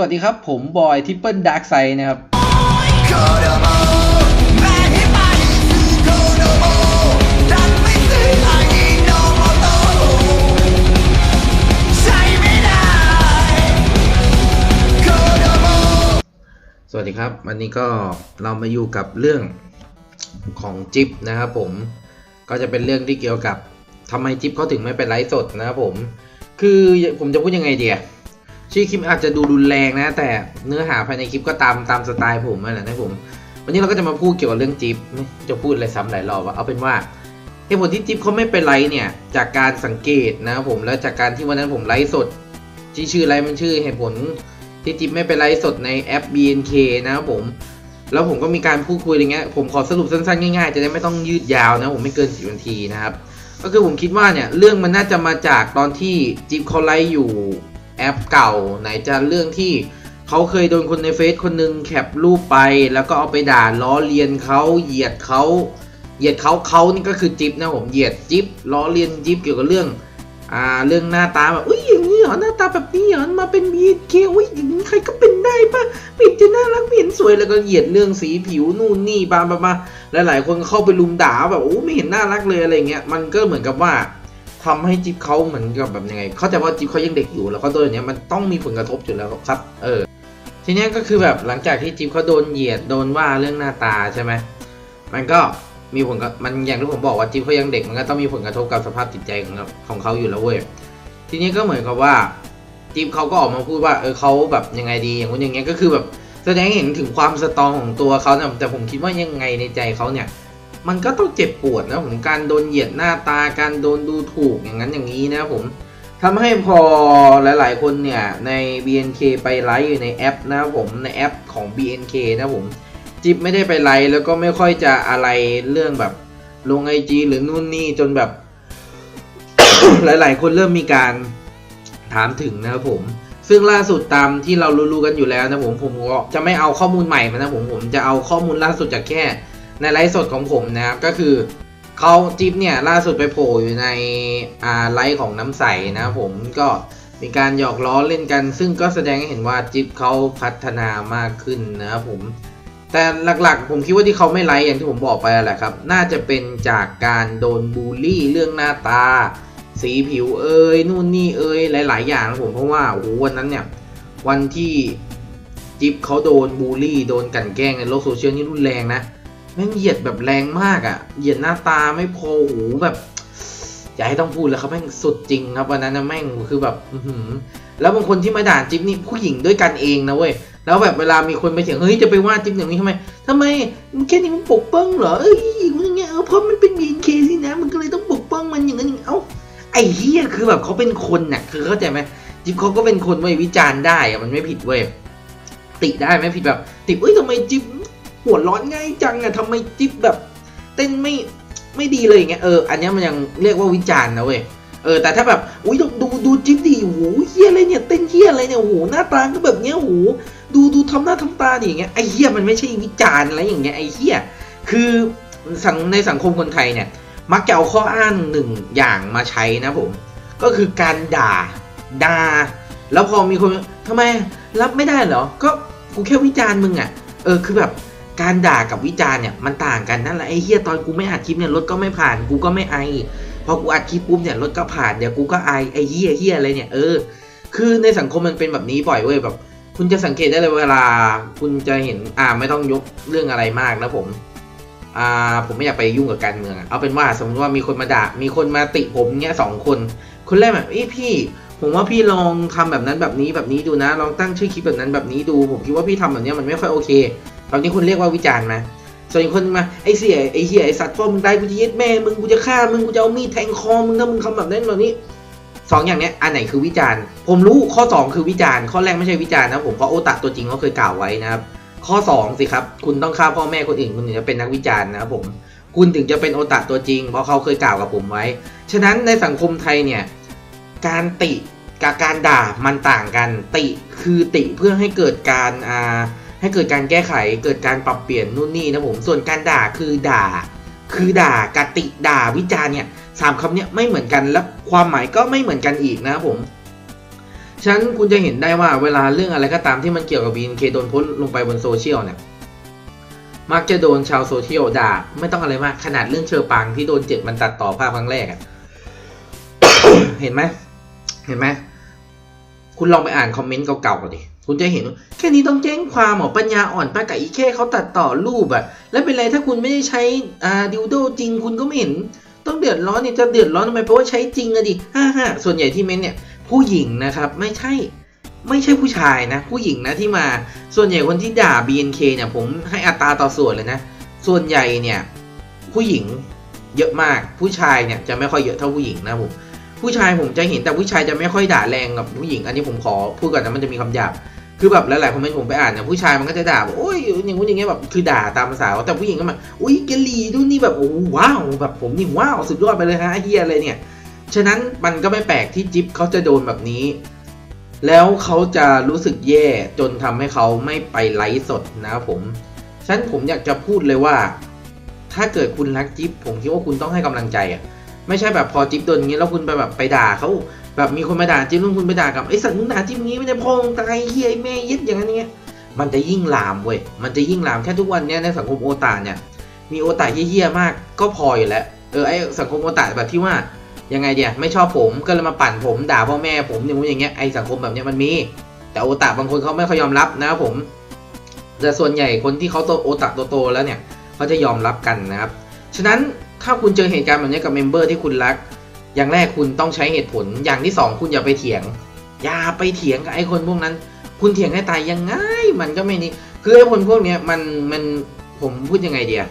วัสดีครับ ผมบอยทิปเปิลดาร์กไซนะครับสวัสดีครับ วันนี้ก็เรามาอยู่กับเรื่องของจิ๊บนะครับผมก็จะเป็นเรื่องที่เกี่ยวกับ ทำไมจิ๊บเขาถึงไม่เปไลฟ์สดนะครับผม คือผมจะพูดยังไงเดีย ชื่อคลิปอาจจะดูรุนแรงนะ แต่เนื้อหาภายในคลิปก็ตามตามสไตล์ผมนั่นแหละนะผม วันนี้เราก็จะมาพูดเกี่ยวกับเรื่องจิ๊บไม่จะพูดอะไรซ้ำหลายรอบว่าเอาเป็นว่าเหตุผลที่จิ๊บเขาไม่เป็นไลฟ์เนี่ยจากการสังเกตนะครับผมแล้วจากการที่วันนั้นผมไลฟ์สดที่ชื่อไลฟ์มันชื่อเหตุผลที่จิ๊บไม่ไปไลฟ์สดในแอป BNK นะครับผม แล้วผมก็มีการพูดคุยอะไรเงี้ยผมขอสรุปสั้นๆง่ายๆจะได้ไม่ต้องยืดยาวนะผมไม่เกินสิบนาทีนะครับก็คือผมคิดว่าเนี่ยเรื่องมันน่าจะมาจากตอนที่จิ๊บเขาไลฟ์อยู่ แอปเก่า ไหนจะเรื่องที่เขาเคยโดนคนในเฟซคนหนึงแคปรูปไป แล้วก็เอาไปด่าล้อเลียนเขาเหยียดเขาเหยียดเขาเขานี่ก็คือจิ๊บนะผมเหยียดจิ๊บล้อเลียนจิ๊บเกี่ยวกับเรื่องอ่าเรื่องหน้าตาแบบอุ้ยอย่างนี้เหรอหน้าตาแบบนี้เหรอมาเป็นบีเคอุ้ยอย่างนี้ใครก็เป็นได้ปะไม่เห็นจะน่ารักม่เห็นสวยแล้วก็เหยียดเรื่องสีผิวนู่นนี่บาบาบาและหลายคนเข้าไปลุมด่าแบบโอ้ไม่เห็นน่ารักเลยอะไรเงี้ยมันก็เหมือนกับว่า ทำให้จิ๊บเขาเหมือนกับแบบยังไง เขาใจว่าจิ๊บเขายังเด็กอยู่ แล้วเขาโดนอย่างเนี้ยมันต้องมีผลกระทบอยู่แล้วครับ เออ ทีเนี้ยก็คือแบบหลังจากที่จิ๊บเขาโดนเหยียดโดนว่าเรื่องหน้าตาใช่ไหมมันก็มีผลกับมันอย่างที่ผมบอกว่าจิ๊บเขายังเด็กมันก็ต้องมีผลกระทบกับสภาพจิตใจของเขาองเขาอยู่แล้วเว้ยทีนี้ก็เหมือนกับว่าจิ๊บเขาก็ออกมาพูดว่าเออเขาแบบยังไงดีอย่างนู้นอย่างเงี้ยก็คือแบบแสดงเห็นถึงความสตรองของตัวเขานะแต่ผมคิดว่ายังไงในใจเขาเนี่ย มันก็ต้องเจ็บปวดนะผมการโดนเหยียดหน้าตาการโดนดูถูกอย่างนั้นอย่างนี้นะผมทำให้พอหลาย ๆ คนเนี่ยใน BNK ไปไลฟ์อยู่ในแอปนะครับผมในแอปของ BNK นะผมจิ๊บไม่ได้ไปไลฟ์แล้วก็ไม่ค่อยจะอะไรเรื่องแบบลงไอจีหรือนู่นนี่จนแบบ หลาย ๆ คนเริ่มมีการถามถึงนะครับผม ซึ่งล่าสุดตามที่เรารู้ๆกันอยู่แล้วนะผมผมก็จะไม่เอาข้อมูลใหม่มานะผมผมจะเอาข้อมูลล่าสุดจากแค่ ในไลฟ์สดของผมนะครับก็คือเขาจิ๊บเนี่ยล่าสุดไปโผล่อยู่ในอ่าไลฟ์ของน้ำใสนะครับผมก็มีการหยอกล้อเล่นกัน ซึ่งก็แสดงให้เห็นว่าจิ๊บเขาพัฒนามากขึ้นนะครับผมแต่หลักๆ ผมคิดว่าที่เขาไม่ไลฟ์อย่างที่ผมบอกไปแหละครับ น่าจะเป็นจากการโดนบูลลี่เรื่องหน้าตา สีผิวเอ่ยนู่นนี่เอ่ยหลาย ๆ อย่างนะผมเพราะว่าโอ้โหวันนั้นเนี่ยวันที่จิ๊บเขาโดนบูลลี่โดนกลันแกล้งในโลกโซเชียลนี่รุนแรงนะ ม่งเหยียดแบบแรงมากอะ่ะ เหยียดหน้าตาไม่พอโอ้โหแบบอย่าให้ต้องพูดแล้วครับแม่งสุดจริงครับวันนั้นนะแม่งคือแบบแล้วบางคนที่มาด่าจิ๊บนี่ผู้หญิงด้วยกันเองนะเว้ยแล้วแบบเวลามีคนไปเถียงเฮ้ยจะไปว่าจิ๊บอย่างนี้ทำไมทำไมมึงแค่นี้มึงปกป้องเหรอเอ้ยอย่างเงี้ยเออเพราะมันเป็นบีนเคสินะมันก็เลยต้องปกป้องมันอย่างนั้นอย่างเอ้าไอ้เฮียคือแบบเขาเป็นคนน่ะคือเข้าใจไหมจิ๊บเขาก็เป็นคนเว้ยวิจารณ์ได้อะมันไม่ผิดเว้ยติได้ไหมผิดแบบติเอ้ยทำไมจิ๊บ หัวร้อนง่ายจังอะทำไมจิ๊บแบบ เต้นไม่ไม่ดีเลยอย่างเงี้ยเอออันนี้มันยังเรียกว่าวิจารณ์นะเว้ยเออแต่ถ้าแบบอุ้ยดูดูดูจิ๊บดิโอ้โหเฮียอะไรเนี่ยเต้นเฮียอะไรเนี่ยโอ้หหน้าตาก็แบบเนี้ยโอ้โหดูดูทำหน้าทำตาดิอย่างเงี้ยไอ้เฮียมันไม่ใช่วิจารณ์อะไรอย่างเงี้ยไอ้เฮียคือสังในสังคมคนไทยเนี่ย มักจะเอาข้ออ้างหนึ่งอย่างมาใช้นะผม ก็คือการด่าด่าแล้วพอมีคนทำไมรับไม่ได้เหรอ ก็กูแค่วิจารณ์มึงอะ่ะเออคือแบบ การด่ากับวิจารณ์เนี่ยมันต่างกันนั่นแหละไอ้เฮียตอนกูไม่อัดคลิปเนี่ยรถก็ไม่ผ่านกูก็ไม่ไอพอกูอัดคลิปปุ๊บเนี่ยรถก็ผ่านเดี๋ยวกูก็ไอไอ้เฮียเฮียอะไรเนี่ยเออคือในสังคมมันเป็นแบบนี้บ่อยเว้ยแบบ คุณจะสังเกตได้เลยเวลา คุณจะเห็นอ่าไม่ต้องยกเรื่องอะไรมากนะผมอ่าผมไม่อยากไปยุ่งกับการเมืองเอาเป็นว่าสมมติว่ามีคนมาด่ามีคนมาติผมเงี้ยสองคนคนแรกแบบเอ้พี่ผมว่าพี่ลองทำแบบนั้นแบบนี้แบบนี้ดูนะ ลองตั้งชื่อคลิปแบบนั้นแบบนี้ดู ผมคิดว่าพี่ทำแบบนี้มันไม่ค่อยโอเค แบบนี้คุณเรียกว่าวิจารณ์ไหมส่วนอีกคนมาไอ้เสียไอ้เหี้ยไอ้สัตว์พ่อมึงได้กูจะยึดแม่มึงกูจะฆ่ามึงกูจะเอามีดแทงคอมึงถ้ามึงทำแบบนั้นแบบนี้สองอย่างเนี้ยอันไหนคือวิจารณ์ ผมรู้ข้อสองคือวิจารณ์ข้อแรกไม่ใช่วิจารณ์นะผมเพราะโอตะตัวจริงเขาเคยกล่าวไว้นะครับข้อ 2 สิครับ คุณต้องฆ่าพ่อแม่คนอื่นคุณถึงจะเป็นนักวิจารณ์นะครับผมคุณถึงจะเป็นโอตาตัวจริง เพราะเขาเคยกล่าวกับผมไว้ ฉะนั้นในสังคมไทยเนี่ยการติกับการด่ามันต่างกัน ติคือติเพื่อให้เกิดการอ่า ให้เกิดการแก้ไขเกิดการปรับเปลี่ยนนู่นนี่นะผม ส่วนการด่าคือด่า คือด่ากติด่าวิจารเนี่ยสามคำเนี้ยไม่เหมือนกันและความหมายก็ไม่เหมือนกันอีกนะครับผมฉะนั้นคุณจะเห็นได้ว่าเวลาเรื่องอะไรก็ตามที่มันเกี่ยวกับ BNK โดนพ้นลงไปบนโซเชียลเนี่ยมักจะโดนชาวโซเชียลด่า ไม่ต้องอะไรมาก ขนาดเรื่องเชอปางที่โดนเจ็ดมันตัดต่อภาพครั้งแรกเห็นไหมเห็นไหมคุณลองไปอ่านคอมเมนต์เก่าๆกันดิ คุณจะเห็นว่าแค่นี้ต้องแจ้งความหรอปัญญาอ่อนป้ากับอีแค่เขาตัดต่อรูปอะแล้วเป็นไรถ้าคุณไม่ได้ใช้อ่าดิวโดจริงคุณก็ไม่เห็น ต้องเดือดร้อนเนี่ยจะเดือดร้อนทำไมเพราะว่าใช้จริงอะดิฮ่าฮ่าส่วนใหญ่ที่เม้นเนี่ยผู้หญิงนะครับไม่ใช่ไม่ใช่ผู้ชายนะ ผู้หญิงนะที่มาส่วนใหญ่คนที่ด่า BNK เนี่ยผมให้อัตราต่อส่วนเลยนะ ส่วนใหญ่เนี่ยผู้หญิงเยอะมากผู้ชายเนี่ยจะไม่ค่อยเยอะเท่าผู้หญิงนะผมผู้ชายผมจะเห็นแต่ผู้ชายจะไม่ค่อยด่าแรงกับผู้หญิง อันนี้ผมขอพูดก่อนนะมันจะมีคำหยาบ คือแบบหลายๆคอมเมนต์ผมไปอ่านเนี่ยผู้ชายมันก็จะด่าแบบโอ้ยอย่างงู้นอย่างเงี้ยแบบคือด่าตามภาษาแต่ผู้หญิงก็มาอุ้ยเกลีดูนี่แบบโอ้ว้าวแบบผมนี่ว้าวสุดยอดไปเลยฮะเฮียอะไรเนี่ย ฉะนั้นมันก็ไม่แปลกที่จิ๊บเขาจะโดนแบบนี้ แล้วเขาจะรู้สึกแย่จนทำให้เขาไม่ไปไลฟ์สดนะครับผมฉะนั้นผมอยากจะพูดเลยว่า ถ้าเกิดคุณรักจิ๊บผมคิดว่าคุณต้องให้กำลังใจอะไม่ใช่แบบพอจิ๊บโดนอย่างนี้แล้วคุณไปแบบไปด่าเขา แบบมีคนมาด่าจิ๊บแล้วคุณไปด่ากับไอสัตว์มึงด่าจิ๊บงี้ไม่ได้พ่อมึงตายเฮียไอ้แม่ยึดอย่างนั้นเงี้ยมันจะยิ่งลามเว้ยมันจะยิ่งลามแค่ทุกวันเนี้ยในสังคมโอตาเนี่ยมีโอตาเฮี้ยๆมากก็พออยู่แล้วเออไอสังคมโอตาแบบที่ว่ายังไงเดียไม่ชอบผมก็เลยมาปั่นผมด่าพ่อแม่ผมอย่างงู้นอย่างเงี้ยไอสังคมแบบเนี้ยมันมี แต่โอตาบางคนเขาไม่ค่อยยอมรับนะครับผมแต่ส่วนใหญ่คนที่เขาโตโอตาโตๆแล้วเนี่ยเขาจะยอมรับกันนะครับฉะนั้นถ้าคุณเจอเหตุการณ์แบบนี้กับเมมเบอร์ที่คุณรัก อย่างแรกคุณต้องใช้เหตุผล อย่างที่สองคุณอย่าไปเถียง อย่าไปเถียงกับไอ้คนพวกนั้น คุณเถียงให้ตายยังไง มันก็ไม่นี่ คือไอ้คนพวกเนี้ยมันมันผมพูดยังไงเดีย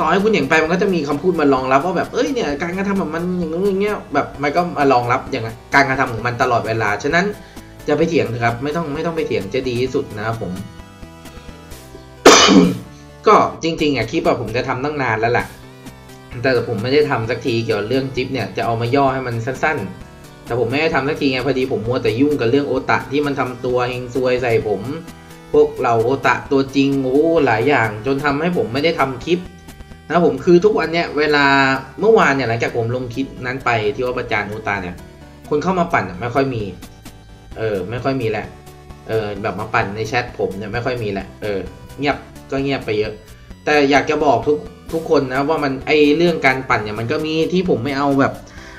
ต่อให้คุณเถียงไปมันก็จะมีคำพูดมารองรับว่าแบบเอ้ยเนี่ยการกระทำแบบมันอย่างนู้นอย่างเงี้ยแบบมันก็มารองรับอย่างการกระทำของมันตลอดเวลา ฉะนั้นอย่าไปเถียงนะครับ ไม่ต้องไม่ต้องไปเถียงจะดีที่สุดนะครับผม ก็จริงๆอะคลิปอะผมจะทำตั้งนานแล้วแหละ แต่ผมไม่ได้ทำสักทีเกี่ยวกับเรื่องจิ๊บเนี่ยจะเอามาย่อให้มันสั้นๆ แต่ผมไม่ได้ทำสักทีไงพอดีผมมัวแต่ยุ่งกับเรื่องโอตะที่มันทำตัวเฮงซวยใส่ผม พวกเราโอตะตัวจริงโอ้หลายอย่าง จนทำให้ผมไม่ได้ทำคลิปนะผมคือทุกวันเนี่ยเวลาเมื่อวานเนี่ยหลังจากผมลงคลิปนั้นไปที่ว่าประจานโอตะเนี่ย คนเข้ามาปั่นไม่ค่อยมี เออไม่ค่อยมีแหละเออแบบมาปั่นในแชทผมเนี่ยไม่ค่อยมีแหละเออเงียบก็เงียบไปเยอะ แต่อยากจะบอกทุก ทุกคนนะว่ามันไอเรื่องการปั่นเนี่ยมันก็มีที่ผมไม่เอาแบบ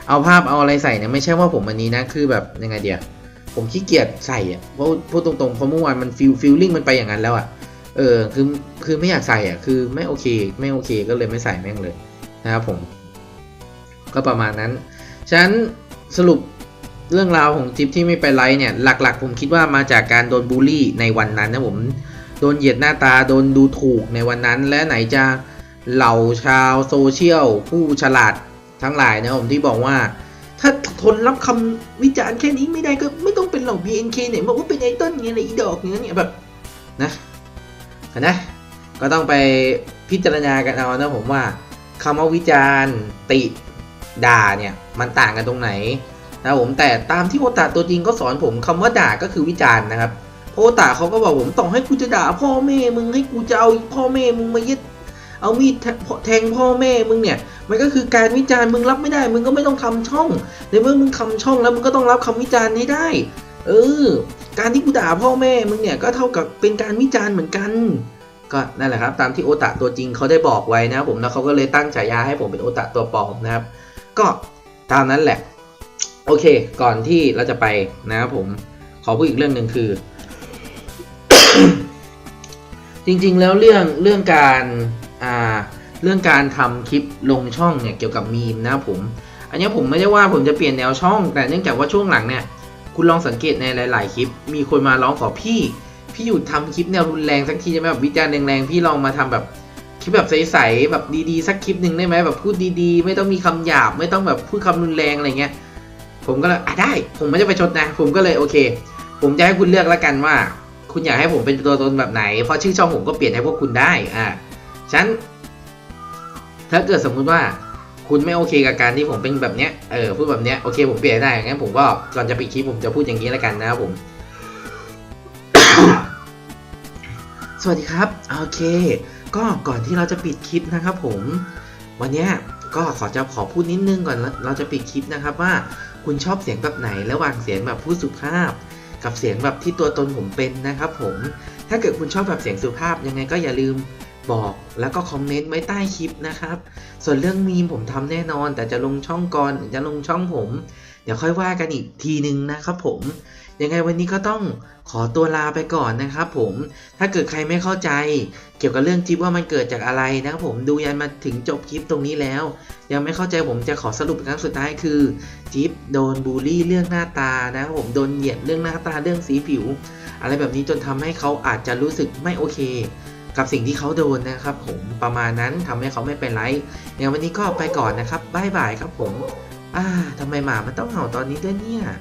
เอาภาพเอาอะไรใส่เนี่ยไม่ใช่ว่าผมอันนี้นะคือแบบยังไงเดียวผมขี้เกียจใส่อะเพราะพูดตรงๆเพราะเมื่อวานมันฟิลฟิลลิ่งมันไปอย่างนั้นแล้วอะเออคือคือไม่อยากใส่อะคือไม่โอเคไม่โอเคก็เลยไม่ใส่แม่งเลยนะครับผม ก็ประมาณนั้นฉะนั้นสรุปเรื่องราวของจิ๊บที่ไม่ไปไลฟ์เนี่ยหลักๆ ผมคิดว่ามาจากการโดนบูลลี่ในวันนั้นนะผมโดนเหยียดหน้าตาโดนดูถูกในวันนั้นและไหนจะ เหล่าชาวโซเชียล ผู้ฉลาดทั้งหลายนะผมที่บอกว่า ถ้าทนรับคำวิจารณ์แค่นี้ไม่ได้ก็ไม่ต้องเป็นเหล่า BNK เนี่ยบอกว่าเป็นไอเติ้ลไงอะไรอีดอกเงี้ยเนี่ยแบบนะนะก็ต้องไปพิจารณากันเอานะผมว่าคำว่าวิจารณ์ติด่าเนี่ยมันต่างกันตรงไหนนะผมแต่ตามที่โอตาตัวจริงก็สอนผมคำว่าด่าก็คือวิจารณ์นะครับโอตาเขาก็บอกผมต่อให้กูจะด่าพ่อแม่มึงให้กูจะเอาพ่อแม่มึงมายึด เอามีดแทงพ่อแม่มึงเนี่ย มันก็คือการวิจารณ์มึงรับไม่ได้ มึงก็ไม่ต้องทำช่องในเมื่อมึงทำช่องแล้วมึงก็ต้องรับคำวิจารณ์ให้ได้ เออ การที่กูด่าพ่อแม่มึงเนี่ยก็เท่ากับเป็นการวิจารณ์เหมือนกัน ก็นั่นแหละครับ ตามที่โอตาตัวจริงเขาได้บอกไว้นะครับผมแล้วเขาก็เลยตั้งฉายาให้ผมเป็นโอตาตัวปลอมนะครับ ก็ตามนั้นแหละ โอเค ก่อนที่เราจะไปนะครับผมขอพูดอีกเรื่องหนึ่งคือ จริงๆแล้วเรื่องเรื่องการ อ่าเรื่องการทำคลิปลงช่องเนี่ยเกี่ยวกับมีมนะผม อันนี้ผมไม่ได้ว่าผมจะเปลี่ยนแนวช่อง แต่เนื่องจากว่าช่วงหลังเนี่ย คุณลองสังเกตในหลาย ๆ คลิป มีคนมาร้องขอพี่ พี่หยุดทำคลิปแนวรุนแรงสักทีจะไหมแบบวิจารณ์แรงๆ พี่ลองมาทำแบบคลิปแบบใส ๆ แบบดี ๆ สักคลิปหนึ่งได้ไหมแบบพูดดีๆ ไม่ต้องมีคำหยาบ ไม่ต้องแบบพูดคำรุนแรงอะไรเงี้ย ผมก็เลยอะได้ ผมไม่ได้ไปชดนะ ผมก็เลยโอเค ผมจะให้คุณเลือกแล้วกันว่า คุณอยากให้ผมเป็นตัวตนแบบไหน เพราะชื่อช่องผมก็เปลี่ยนให้พวกคุณได้ อ่า ฉันถ้าเกิดสมมุติว่าคุณไม่โอเคกับการที่ผมเป็นแบบเนี้ย เออพูดแบบเนี้ยโอเคผมเปลี่ยนได้งั้นผมก็ก่อนจะปิดคลิปผมจะพูดอย่างนี้แล้วกันนะครับผม สวัสดีครับ โอเค ก็ก่อนที่เราจะปิดคลิปนะครับ ผม วันเนี้ยก็ขอจะขอพูดนิดนึงก่อนแล้วเราจะปิดคลิปนะครับว่าคุณคุณชอบเสียงแบบไหนระหว่างเสียงแบบผู้สุภาพ กับเสียงแบบที่ตัวตนผมเป็นนะครับ ผม ถ้าเกิดคุณชอบแบบเสียงสุภาพยังไงก็อย่าลืมบอกแล้วก็คอมเมนต์ไว้ใต้คลิปนะครับ ส่วนเรื่องมีมผมทำแน่นอน แต่จะลงช่องก่อนจะลงช่องผม เดี๋ยวค่อยว่ากันอีกทีนึงนะครับผม ยังไงวันนี้ก็ต้องขอตัวลาไปก่อนนะครับผมถ้าเกิดใครไม่เข้าใจ เกี่ยวกับเรื่องจิ๊บว่ามันเกิดจากอะไรนะครับผมดูยันมาถึงจบคลิปตรงนี้แล้ว ยังไม่เข้าใจผมจะขอสรุปครั้งสุดท้ายคือจิ๊บโดนบูลลี่เรื่องหน้าตานะครับผมโดนเหยียดเรื่องหน้าตาเรื่องสีผิว อะไรแบบนี้จนทำให้เขาอาจจะรู้สึกไม่โอเค กับสิ่งที่เขาโดนนะครับ ผมประมาณนั้นทำให้เขาไม่เป็นไรอย่างวันนี้ก็ไปก่อนนะครับบ๊ายบายครับผมอ่าทำไมหมามันต้องเห่าตอนนี้ด้วยเนี่ย